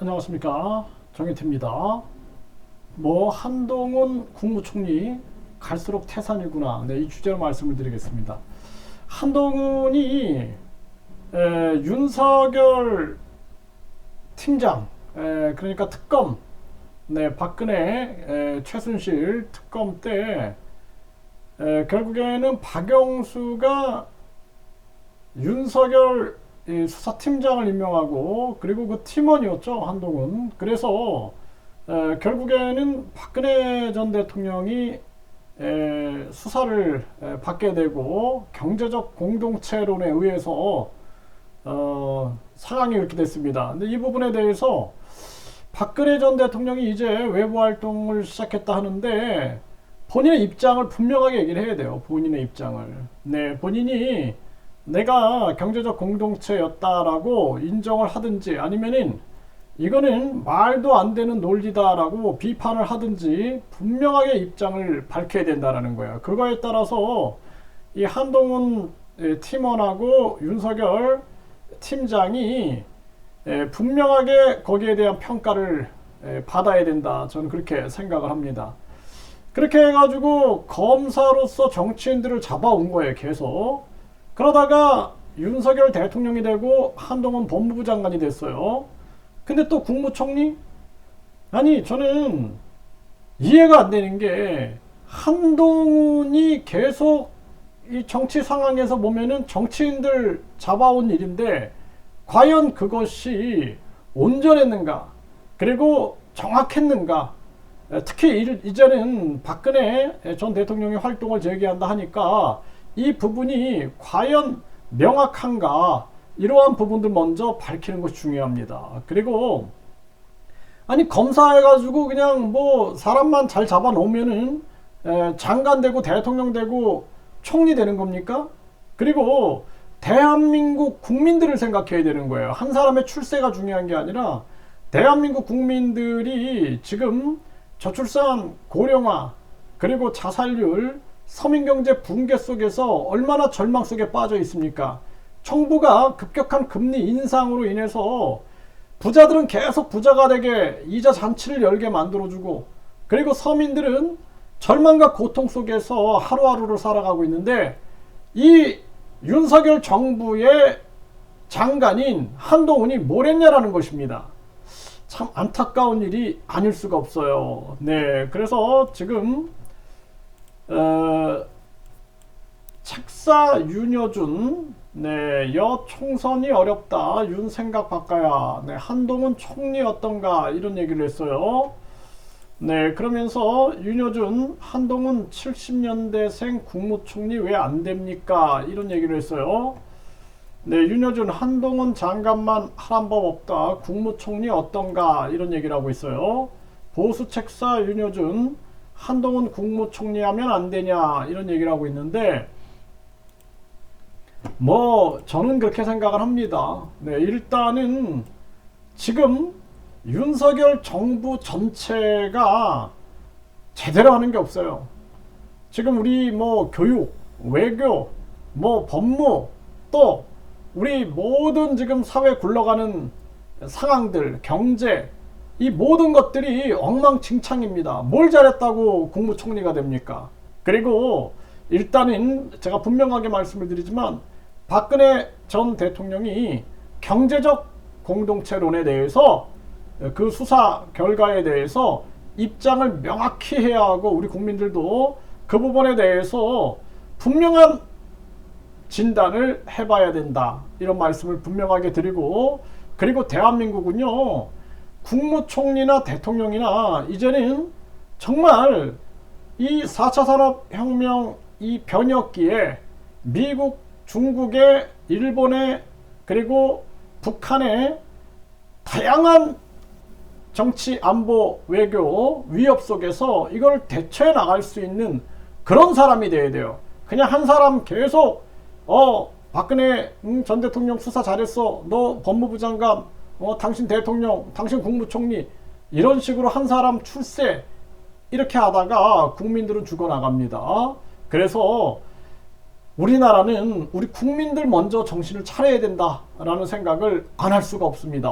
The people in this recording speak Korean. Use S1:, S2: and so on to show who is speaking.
S1: 안녕하십니까 정혜태입니다. 뭐 한동훈 국무총리 갈수록 태산이구나. 네, 이 주제로 말씀을 드리겠습니다. 한동훈이 에, 윤석열 팀장, 에, 그러니까 특검, 네, 박근혜, 에, 최순실 특검 때 에, 결국에는 박영수가 윤석열 이 수사팀장을 임명하고 그리고 그 팀원이었죠 한동훈. 그래서 에, 결국에는 박근혜 전 대통령이 에, 수사를 에, 받게 되고 경제적 공동체론에 의해서 어, 상황이 이렇게 됐습니다. 근데 이 부분에 대해서 박근혜 전 대통령이 이제 외부 활동을 시작했다 하는데 본인의 입장을 분명하게 얘기를 해야 돼요. 본인의 입장을. 네, 본인이 내가 경제적 공동체였다라고 인정을 하든지 아니면은 이거는 말도 안 되는 논리다라고 비판을 하든지 분명하게 입장을 밝혀야 된다라는 거야. 그거에 따라서 이 한동훈 예, 팀원하고 윤석열 팀장이 예, 분명하게 거기에 대한 평가를 예, 받아야 된다. 저는 그렇게 생각을 합니다. 그렇게 해가지고 검사로서 정치인들을 잡아온 거예요. 계속. 그러다가 윤석열 대통령이 되고 한동훈 법무부 장관이 됐어요. 근데 또 국무총리? 아니, 저는 이해가 안 되는 게 한동훈이 계속 이 정치 상황에서 보면은 정치인들 잡아온 일인데 과연 그것이 온전했는가? 그리고 정확했는가? 특히 이제는 박근혜 전 대통령이 활동을 재개한다 하니까 이 부분이 과연 명확한가 이러한 부분들 먼저 밝히는 것이 중요합니다. 그리고 아니 검사해가지고 그냥 뭐 사람만 잘 잡아놓으면은 장관 되고 대통령 되고 총리 되는 겁니까? 그리고 대한민국 국민들을 생각해야 되는 거예요. 한 사람의 출세가 중요한 게 아니라 대한민국 국민들이 지금 저출산 고령화 그리고 자살률 서민경제 붕괴 속에서 얼마나 절망 속에 빠져 있습니까? 정부가 급격한 금리 인상으로 인해서 부자들은 계속 부자가 되게 이자 잔치를 열게 만들어주고 그리고 서민들은 절망과 고통 속에서 하루하루를 살아가고 있는데 이 윤석열 정부의 장관인 한동훈이 뭘 했냐라는 것입니다. 참 안타까운 일이 아닐 수가 없어요. 네, 그래서 지금 어, 책사 윤여준 네, 여 총선이 어렵다. 윤 생각 바꿔야. 네, 한동훈 총리 어떤가 이런 얘기를 했어요. 네, 그러면서 윤여준 한동훈 70년대생 국무총리 왜 안 됩니까? 이런 얘기를 했어요. 네, 윤여준 한동훈 장관만 하란 법 없다. 국무총리 어떤가 이런 얘기를 하고 있어요. 보수 책사 윤여준 한동훈 국무총리 하면 안 되냐 이런 얘기를 하고 있는데 뭐 저는 그렇게 생각을 합니다. 네, 일단은 지금 윤석열 정부 전체가 제대로 하는 게 없어요. 지금 우리 뭐 교육, 외교, 뭐 법무 또 우리 모든 지금 사회 굴러가는 상황들, 경제 이 모든 것들이 엉망진창입니다. 뭘 잘했다고 국무총리가 됩니까? 그리고 일단은 제가 분명하게 말씀을 드리지만 박근혜 전 대통령이 경제적 공동체론에 대해서 그 수사 결과에 대해서 입장을 명확히 해야 하고 우리 국민들도 그 부분에 대해서 분명한 진단을 해봐야 된다. 이런 말씀을 분명하게 드리고 그리고 대한민국은요 국무총리나 대통령이나 이제는 정말 이 4차 산업혁명 이 변혁기에 미국, 중국의, 일본의 그리고 북한의 다양한 정치, 안보, 외교 위협 속에서 이걸 대처해 나갈 수 있는 그런 사람이 돼야 돼요. 그냥 한 사람 계속 어 박근혜 음, 전 대통령 수사 잘했어. 너 법무부 장관, 어 당신 대통령, 당신 국무총리 이런 식으로 한 사람 출세 이렇게 하다가 국민들은 죽어나갑니다. 그래서 우리나라는 우리 국민들 먼저 정신을 차려야 된다라는 생각을 안 할 수가 없습니다.